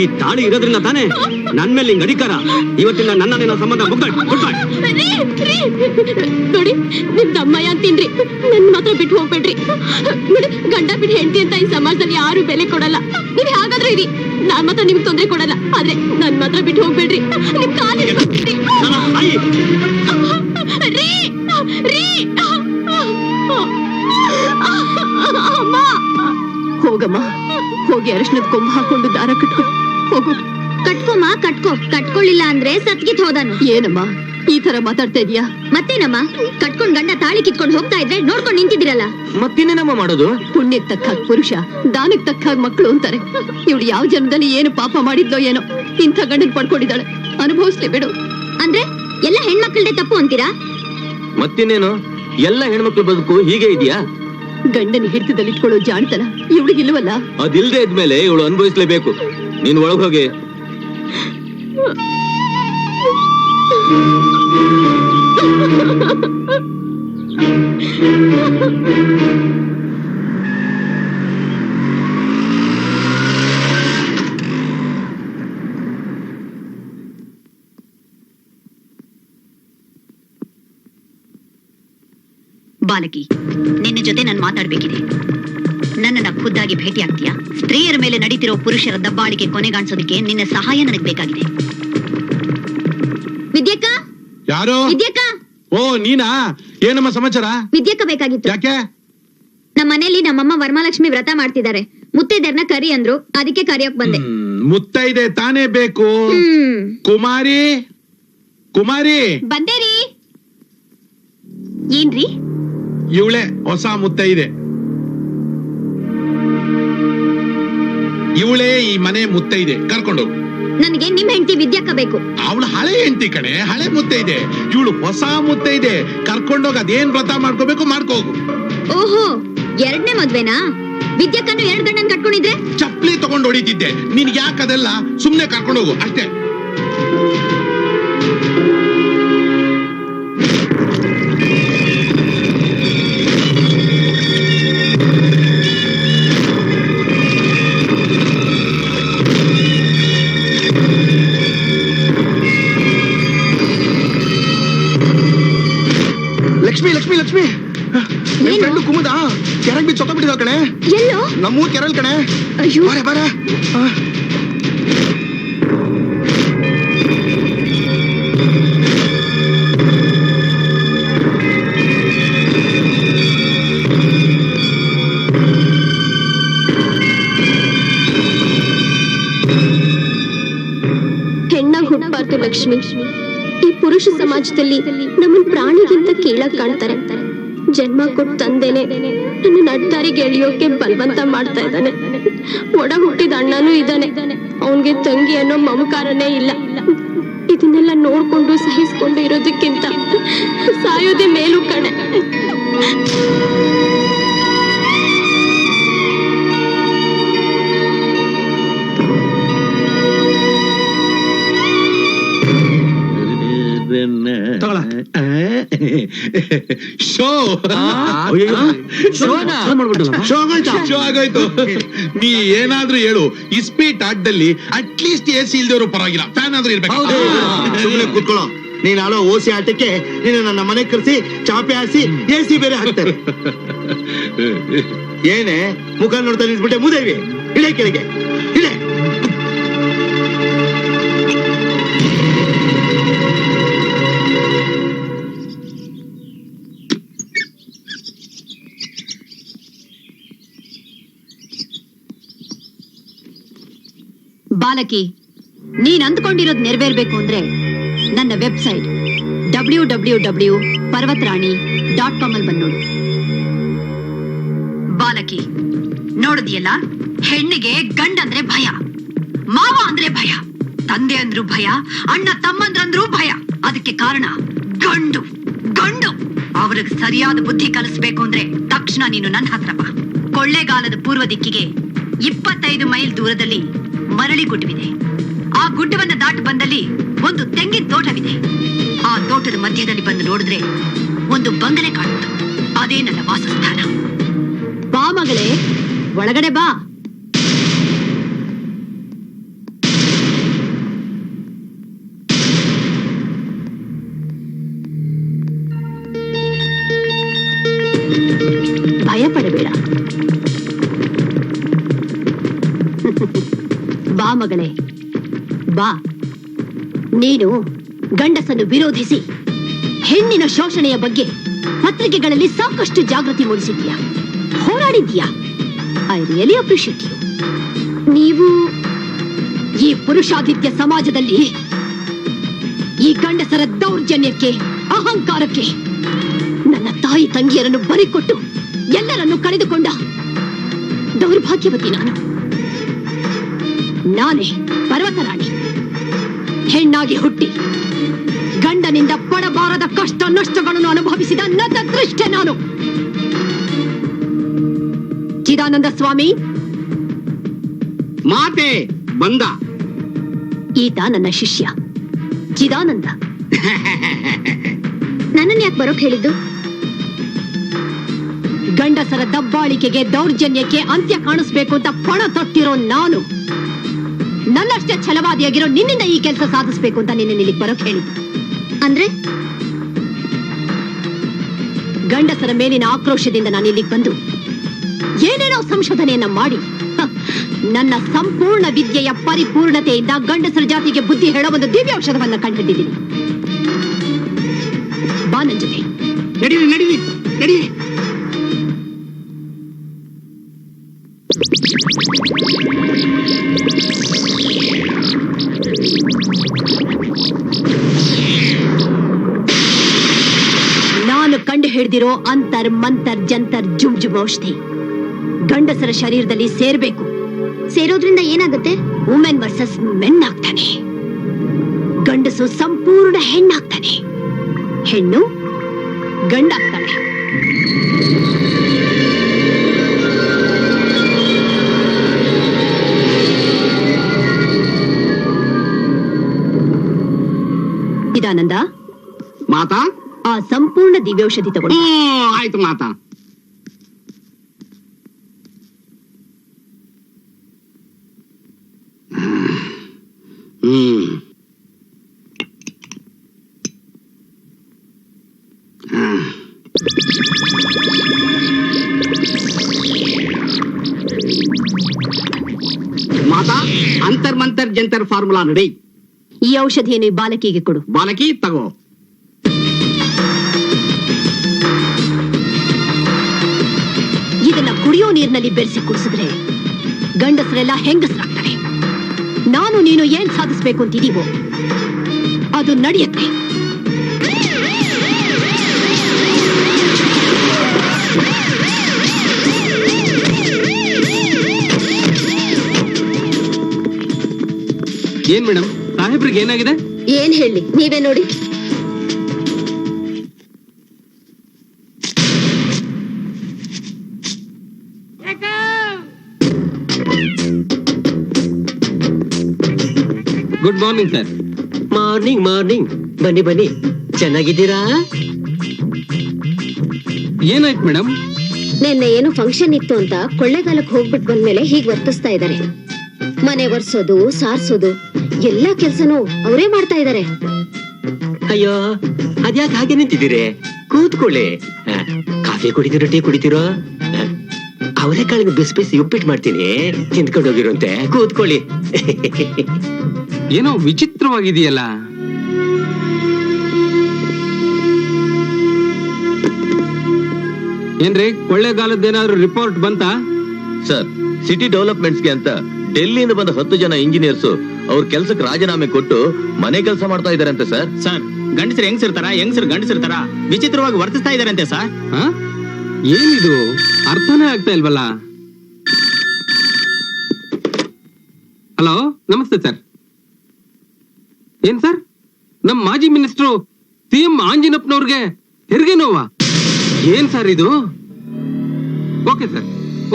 ಈ ತಾಳಿ ಇರೋದ್ರಿಂದ ತಾನೇ ನನ್ ಮೇಲೆ ಹಿಂಗ್ ಅಧಿಕಾರ. ಇವತ್ತಿನ ನನ್ನ ನಿನ್ನ ಸಂಬಂಧ ಮುಗ್ಗಟ್ ರೀ. ನೋಡಿ ನಿಮ್ ತಮ್ಮಯ್ಯ ಅಂತೀನ್ರಿ. ನನ್ ಮಾತ್ರ ಬಿಟ್ಟು ಹೋಗ್ಬೇಡ್ರಿ. ನೋಡಿ ಗಂಡ ಬಿಟ್ಟು ಹೆಂಡತಿ ಅಂತ ಈ ಸಮಾಜದಲ್ಲಿ ಯಾರು ಬೆಲೆ ಕೊಡಲ್ಲ. ನೀವ್ ಹಾಗಾದ್ರೆ ಇರಿ. ನಾನ್ ಮಾತ್ರ ನಿಮ್ಗೆ ತೊಂದ್ರೆ ಕೊಡಲ್ಲ. ಆದ್ರೆ ನನ್ ಮಾತ್ರ ಬಿಟ್ಟು ಹೋಗ್ಬೇಡ್ರಿ. ನಿಮ್ ಕಾಲ ರೀ ರೀ. ಹೋಗಮ್ಮ. ಹೋಗಿ ಅರಿಶಿನದ ಕೊಂಬು ಹಾಕೊಂಡು ದಾರ ಕಟ್ಕೊ. ಹೋಗು. ಕಟ್ಕೊಮ್ಮ ಕಟ್ಕೋ. ಕಟ್ಕೊಳ್ಳಿಲ್ಲ ಅಂದ್ರೆ ಸತ್ಗಿತ್ ಹೋದಾನು. ಏನಮ್ಮ? ಈ ತರ ಮಾತಾಡ್ತಾ ಇದೀಯಾ ಮತ್ತೇನಮ್ಮ? ಕಟ್ಕೊಂಡ್ ಗಂಡ ತಾಳಿ ಕಿತ್ಕೊಂಡು ಹೋಗ್ತಾ ಇದ್ರೆ ನೋಡ್ಕೊಂಡು ನಿಂತಿದ್ದೀರಲ್ಲ. ಮತ್ತಿನ್ನೇನಮ್ಮ ಮಾಡೋದು? ಪುಣ್ಯಕ್ ತಕ್ಕ ಪುರುಷ ದಾನಕ್ ತಕ್ಕ ಮಕ್ಕಳು ಅಂತಾರೆ. ಇವಳು ಯಾವ ಜನ್ಮದಲ್ಲಿ ಏನು ಪಾಪ ಮಾಡಿದ್ಲೋ ಏನೋ ಇಂಥ ಗಂಡನ್ ಪಡ್ಕೊಂಡಿದ್ದಾಳೆ. ಅನುಭವಿಸ್ಲಿ ಬಿಡು. ಅಂದ್ರೆ ಎಲ್ಲ ಹೆಣ್ಮಕ್ಳದೇ ತಪ್ಪು ಅಂತೀರಾ? ಮತ್ತಿನ್ನೇನು? ಎಲ್ಲ ಹೆಣ್ಮಕ್ಳು ಬದುಕು ಹೀಗೆ ಇದೆಯಾ? ಗಂಡನ ಹಿಡಿತದಲ್ಲಿ ಇಟ್ಕೊಳ್ಳೋ ಜಾಣ್ತನ ಇವಳಿಗಿಲ್ವಲ್ಲ ಅದಿಲ್ಲದೆ ಇದ್ಮೇಲೆ ಇವಳು ಅನುಭವಿಸ್ಲೇಬೇಕು. ನೀನ್ ಒಳಗ್ ಹೋಗಿ. ಬಾಲಕಿ ನಿನ್ನ ಜೊತೆ ನಾನು ಮಾತಾಡ್ಬೇಕಿದೆ. ನನ್ನನ್ನ ಖುದ್ದಾಗಿ ಭೇಟಿ ಆಗ್ತೀಯಾ ಸ್ತ್ರೀಯರ ಮೇಲೆ ನಡೀತಿರೋ ಪುರುಷರ ದಬ್ಬಾಳಿಕೆ ಕೊನೆಗಾಣಿಸೋದಕ್ಕೆ ನಿನ್ನ ಸಹಾಯ ನನಗೆ ಬೇಕಾಗಿದೆ. ವಿದ್ಯಕ್ಕ? ಯಾರು? ವಿದ್ಯಕ್ಕ? ಓ ನೀನಾ? ಏನಮ್ಮ ಸಮಾಚಾರ? ವಿದ್ಯಕ್ಕ ಬೇಕಾಗಿತ್ತು. ಯಾಕೆ? ನಮ್ಮ ಮನೇಲಿ ನಮ್ಮಮ್ಮ ವರಮಹಾಲಕ್ಷ್ಮಿ ವ್ರತ ಮಾಡ್ತಿದ್ದಾರೆ. ಮುತ್ತೈದೆರ್ನ ಕರಿ ಅಂದ್ರು. ಅದಕ್ಕೆ ಕರಿಯೋಕ್ ಬಂದೆ. ಮುತ್ತೈದೆ ತಾನೇ ಬೇಕು. ಹ್ಮ್. ಕುಮಾರಿ? ಕುಮಾರಿ? ಬಂದೇರಿ. ಏನ್ರಿ? ಇವಳೆ ಹೊಸ ಮುತ್ತೈದೆ ಇವಳೇ ಈ ಮನೆ ಮುತ್ತೈದೆ ಕರ್ಕೊಂಡು ನನಗೆ ನಿಮ್ಮ ಹೆಂಡತಿ ವಿದ್ಯಾಕ ಬೇಕು. ಅವಳು ಹಳೆ ಹೆಂಡತಿ ಕಣೆ ಹಳೆ ಮುತ್ತೈದೆ ಇವಳು ಹೊಸ ಮುತ್ತೈದೆ ಕರ್ಕೊಂಡೋಗ ಅದೇನ್ ವ್ರತ ಮಾಡ್ಕೋಬೇಕು ಮಾಡ್ಕೋಗು ಓಹೋ ಎರಡನೇ ಮದ್ವೆನಾ? ವಿದ್ಯಕ್ಕನ್ನು ಎರಡ್ ಗಂಡನ್ ಕಟ್ಕೊಂಡಿದ್ರೆ? ಚಪ್ಪಲಿ ತಗೊಂಡು ಹೊಡಿತಿದ್ದೆ. ನಿನ್ಗೆ ಯಾಕದೆಲ್ಲ ಸುಮ್ನೆ ಕರ್ಕೊಂಡೋಗು ಅಷ್ಟೇ. ಬಿದ್ದು ಕಣೆ? ಎಲ್ಲೋ? ನಮ್ಮೂರ್ ಕೆರಲ್ ಕಣೆ. ಅಯ್ಯೋ. ಬರ ಬಾರೆ. ಆ. ಹೆಣ್ಣಾಗ್ ಹುಟ್ಟಬಾರ್ದು ಲಕ್ಷ್ಮಿ. ಈ ಪುರುಷ ಸಮಾಜದಲ್ಲಿ ನಮ್ಮನ್ ಪ್ರಾಣಿಗಿಂತ ಕೀಳಾಗ್ ಕಾಣ್ತಾರೆ. ಜನ್ಮ ಕೊಟ್ಟು ತಂದೆನೆ. ನನ್ನ ನಡ್ದಾರಿಗೆ ಎಳಿಯೋಕೆ ಬಲವಂತ ಮಾಡ್ತಾ ಇದ್ದಾನೆ. ಒಡ ಹುಟ್ಟಿದ ಅಣ್ಣನೂ ಇದ್ದಾನೆ. ಅವನ್ಗೆ ತಂಗಿ ಅನ್ನೋ ಮಮಕಾರನೇ ಇಲ್ಲ. ಇದನ್ನೆಲ್ಲ ನೋಡ್ಕೊಂಡು ಸಹಿಸ್ಕೊಂಡು ಇರೋದಕ್ಕಿಂತ ಸಾಯೋದೆ ಮೇಲು ಕಣೆ. ತಗೊಳ ಶೋ. ಶೋ ಆಗೋಯ್ತಾ? ಶೋ ಆಗೋಯ್ತು. ನೀ ಏನಾದ್ರೂ ಹೇಳು. ಇಸ್ಪೀಟ್ ಆಟದಲ್ಲಿ ಅಟ್ಲೀಸ್ಟ್ ಎ ಸಿ ಇಲ್ದೇವ್ರು ಪರವಾಗಿಲ್ಲ. ಫ್ಯಾನ್ ಆದ್ರೂ ಇರ್ಬೇಕು. ಸುಮ್ಮನೆ ಕೂತ್ಕೊಳ್ಳೋ. ನೀನ್ ಆಡೋ ಓಸಿ ಆಟಕ್ಕೆ ನೀನು ನನ್ನ ಮನೆ ಕರೆಸಿ ಚಾಪೆ ಹಾಸಿ ಎ ಸಿ ಬೇರೆ ಹಾಕ್ತಾರೆ. ಏನೇ? ಮುಖ ನೋಡ್ತಾ ನಿಂತ್ಬಿಟ್ಟೆ ಮುದೇವಿ. ಇಳೆ ಕೆಳಗೆ. ಇಳೆ. ಬಾಲಕಿ ನೀನ್ ಅಂದ್ಕೊಂಡಿರೋದ್ ನೆರವೇರ್ಬೇಕು ಅಂದ್ರೆ ನನ್ನ website W W W Parvatharani dot com ಅಲ್ಲಿ ಬಂದ್ ನೋಡು. ಬಾಲಕಿ, ನೋಡಿದ್ಯಲ್ಲ? ಹೆಣ್ಣಿಗೆ ಗಂಡಂದ್ರೆ ಭಯ, ಮಾವ ಅಂದ್ರೆ ಭಯ, ತಂದೆ ಅಂದ್ರು ಭಯ, ಅಣ್ಣ ತಮ್ಮಂದ್ರಂದ್ರೂ ಭಯ. ಅದಕ್ಕೆ ಕಾರಣ ಗಂಡು ಗಂಡು. ಅವ್ರಿಗೆ ಸರಿಯಾದ ಬುದ್ಧಿ ಕಲಿಸ್ಬೇಕು ಅಂದ್ರೆ ತಕ್ಷಣ ನೀನು ನನ್ನ ಹತ್ರ ಬಾ. ಕೊಳ್ಳೆಗಾಲದ ಪೂರ್ವ ದಿಕ್ಕಿಗೆ ಇಪ್ಪತ್ತೈದು ಮೈಲ್ ದೂರದಲ್ಲಿ ಮರಳಿ ಗುಡ್ಡವಿದೆ ಆ ಗುಡ್ಡವನ್ನ ದಾಟಿ ಬಂದಲ್ಲಿ ಒಂದು ತೆಂಗಿನ ತೋಟವಿದೆ. ಆ ತೋಟದ ಮಧ್ಯದಲ್ಲಿ ಬಂದು ನೋಡಿದ್ರೆ ಒಂದು ಬಂಗಲೆ ಕಾಣುತ್ತೆ. ಅದೇ ನನ್ನ ವಾಸಸ್ಥಾನ. ಬಾ ಮಗಳೇ, ಒಳಗಡೆ ಬಾ. ಭಯ ಪಡಬೇಡ ಬಾ ಮಗಳೇ. ಬಾ. ನೀನು ಗಂಡಸನ್ನು ವಿರೋಧಿಸಿ ಹೆಣ್ಣಿನ ಶೋಷಣೆಯ ಬಗ್ಗೆ ಪತ್ರಿಕೆಗಳಲ್ಲಿ ಸಾಕಷ್ಟು ಜಾಗೃತಿ ಮೂಡಿಸಿದ್ಯಾ ಹೋರಾಡಿದ್ಯಾ ಐ ರಿಯಲಿ ಅಪ್ರಿಷಿಯೇಟ್ ಯು ನೀವು ಈ ಪುರುಷಾಧಿತ್ಯ ಸಮಾಜದಲ್ಲಿ ಈ ಗಂಡಸರ ದೌರ್ಜನ್ಯಕ್ಕೆ, ಅಹಂಕಾರಕ್ಕೆ ನನ್ನ ತಾಯಿ ತಂಗಿಯರನ್ನು ಬರಿಕೊಟ್ಟು ಎಲ್ಲರನ್ನು ಕಳೆದುಕೊಂಡ ದೌರ್ಭಾಗ್ಯವತಿ ನಾನು. ನಾನೇ ಪರ್ವತರಾಣಿ ಹೆಣ್ಣಾಗಿ ಹುಟ್ಟಿ ಗಂಡನಿಂದ ಪಡಬಾರದ ಕಷ್ಟ ನಷ್ಟಗಳನ್ನು ಅನುಭವಿಸಿದ ನನ್ನ ದೃಷ್ಟೆ ನಾನು. ಚಿದಾನಂದ ಸ್ವಾಮಿ. ಮಾತೆ ಬಂದ. ಈತ ನನ್ನ ಶಿಷ್ಯ. ಚಿದಾನಂದ. ನನ್ನನ್ನು ಯಾಕೆ ಬರೋಕ್ ಹೇಳಿದ್ದು? ಗಂಡಸರ ದಬ್ಬಾಳಿಕೆಗೆ ದೌರ್ಜನ್ಯಕ್ಕೆ ಅಂತ್ಯ ಕಾಣಿಸ್ಬೇಕು ಅಂತ ಪಣ ತೊಟ್ಟಿರೋ ನಾನು. ನನ್ನಷ್ಟೇ ಛಲವಾದಿಯಾಗಿರೋ ನಿನ್ನಿಂದ ಈ ಕೆಲಸ ಸಾಧಿಸ್ಬೇಕು ಅಂತ ನಿನ್ನ ಇಲ್ಲಿಗೆ ಬರೋಕ್ ಹೇಳಿದ್ದು ಅಂದ್ರೆ? ಗಂಡಸರ ಮೇಲಿನ ಆಕ್ರೋಶದಿಂದ ನಾನು ಇಲ್ಲಿಗೆ ಬಂದು ಏನೇನೋ ಸಂಶೋಧನೆಯನ್ನ ಮಾಡಿ ನನ್ನ ಸಂಪೂರ್ಣ ವಿದ್ಯೆಯ ಪರಿಪೂರ್ಣತೆಯಿಂದ ಗಂಡಸರ ಜಾತಿಗೆ ಬುದ್ಧಿ ಹೇಳೋ ಒಂದು ದಿವ್ಯ ಔಷಧವನ್ನ ಕಂಡುಹಿಡಿದ್ದೀನಿ ಬಾ ನನ್ ಜೊತೆ. ನಡೀರಿ ನಡೀರಿ. ಹಿಡಿದಿರೋ ಅಂತರ್ ಮಂತರ್ ಜಂತರ್ ಜುಮ್ ಜುಮ್ ಔಷಧಿ. ಗಂಡಸರ ಶರೀರದಲ್ಲಿ ಸೇರ್ಬೇಕು. ಸೇರೋದ್ರಿಂದ ಏನಾಗುತ್ತೆ? ವುಮೆನ್ ವರ್ಸಸ್ ಮೆನ್ ಆಗ್ತಾನೆ. ಗಂಡಸು ಸಂಪೂರ್ಣ ಹೆಣ್ಣಾಗ್ತಾನೆ. ಹೆಣ್ಣು ಗಂಡಾಗ್ತಾಳೆ ಸಂಪೂರ್ಣ ದಿವ್ಯೌಷಧಿ ತಗೊಂಡು. ಹ್ಮ್ ಆಯ್ತು ಮಾತಾ. ಹ್ಮ್. ಮಾತಾ ಅಂತರ್ ಮಂತರ್ ಜಂತರ್ ಫಾರ್ಮುಲಾ ರೆಡಿ ಈ ಔಷಧಿಯನ್ನು ಈ ಬಾಲಕಿಗೆ ಕೊಡು. ಬಾಲಕಿ ತಗೋ. ಇದನ್ನ ಕುಡಿಯೋ ನೀರಿನಲ್ಲಿ ಬೆರೆಸಿ ಕುಡಿಸಿದ್ರೆ ಗಂಡಸರೆಲ್ಲ ಹೆಂಗಸರಾಗ್ತಾರೆ. ನಾನು ನೀನು ಏನ್ ಸಾಧಿಸ್ಬೇಕು ಅಂತಿದೀವೋ ಅದು ನಡೆಯುತ್ತೆ. ಏನ್ ಮೇಡಮ್ ಸಾಹೇಬ್ರಿಗೆ ಏನಾಗಿದೆ? ಏನ್ ಹೇಳಿ ನೀವೇ ನೋಡಿ. Good morning sir morning morning ಬನ್ನಿ ಬನ್ನಿ. ಚೆನ್ನಾಗಿದ್ದೀರಾ? ಏನಾಯ್ತು ಮೇಡಮ್? ನಿನ್ನೆ ಏನು ಫಂಕ್ಷನ್ ಇತ್ತು ಅಂತ ಕೊಳ್ಳೆಗಾಲಕ್ಕೆ ಹೋಗ್ಬಿಟ್ ಬಂದ್ಮೇಲೆ ಹೀಗ್ ವರ್ತಿಸ್ತಾ ಇದ್ದಾರೆ. ಮನೆ ಒರ್ಸೋದು ಸಾರ್ಸೋದು ಎಲ್ಲಾ ಕೆಲ್ಸನೂ ಅವರೇ ಮಾಡ್ತಾ ಇದ್ದಾರೆ. ಅಯ್ಯೋ ಅದ್ಯಾಕೆ ಹಾಗೆ ನಿಂತಿದ್ದೀರಿ? ಕೂತ್ಕೊಳ್ಳಿ. ಕಾಫಿ ಕುಡಿದಿರೋ ಟೀ ಕುಡಿತೀರೋ? ಅವರೆಕಾಳಿನ ಬಿಸಿ ಬಿಸಿ ಉಪ್ಪಿಟ್ಟು ಮಾಡ್ತೀನಿ. ತಿಂದ್ಕೊಂಡು ಹೋಗಿರುವಂತೆ ಕೂತ್ಕೊಳ್ಳಿ. ಏನೋ ವಿಚಿತ್ರವಾಗಿದೆಯಲ್ಲ? ಏನ್ರಿ ಕೊಳ್ಳೆಗಾಲದ್ದೇನಾದ್ರೂ ರಿಪೋರ್ಟ್ ಬಂತಾ? ಸರ್ ಸಿಟಿ ಡೆವಲಪ್ಮೆಂಟ್ಸ್ಗೆ ಅಂತ ಡೆಲ್ಲಿಯಿಂದ ಬಂದ ಹತ್ತು ಜನ ಇಂಜಿನಿಯರ್ಸ್ ಅವ್ರ ಕೆಲ್ಸಕ್ಕೆ ರಾಜೀನಾಮೆ ಕೊಟ್ಟು ಮನೆ ಕೆಲಸ ಮಾಡ್ತಾ ಇದಾರಂತೆ ಸರ್. ಸರ್ ಗಂಡಸರು ಹೆಂಗಸಿರ್ತಾರ? ಹೆಂಗಸರು ಗಂಡಸಿರ್ತಾರ? ವಿಚಿತ್ರವಾಗಿ ವರ್ತಿಸ್ತಾ ಇದಾರಂತೆ ಸರ್. ಆ? ಏನಿದು? ಅರ್ಥನೇ ಆಗ್ತಾ ಇಲ್ವಲ್ಲ? ಹಲೋ ನಮಸ್ತೆ ಸರ್. ಏನ್ ಸರ್? ನಮ್ ಮಾಜಿ ಮಿನಿಸ್ಟ್ರು ಸಿ ಎಂ ಆಂಜಿನಪ್ಪನವ್ರಿಗೆ ಹೆರಿಗೆ ನೋವಾ? ಏನ್ ಸರ್ ಇದು? ಓಕೆ ಸರ್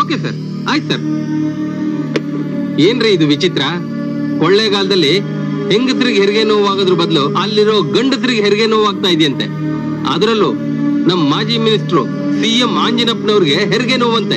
ಓಕೆ ಸರ್, ಆಯ್ತು ಸರ್. ಏನ್ರಿ ಇದು ವಿಚಿತ್ರ? ಕೊಳ್ಳೆಗಾಲದಲ್ಲಿ ಹೆಂಗಸರಿಗೆ ಹೆರಿಗೆ ನೋವಾಗೋದ್ರ ಬದಲು ಅಲ್ಲಿರೋ ಗಂಡಸರಿಗೆ ಹೆರಿಗೆ ನೋವಾಗ್ತಾ ಇದೆಯಂತೆ. ಅದರಲ್ಲೂ ನಮ್ ಮಾಜಿ ಮಿನಿಸ್ಟ್ರು ಸಿಎಂ ಆಂಜಿನಪ್ಪನವ್ರಿಗೆ ಹೆರಿಗೆ ನೋವಂತೆ.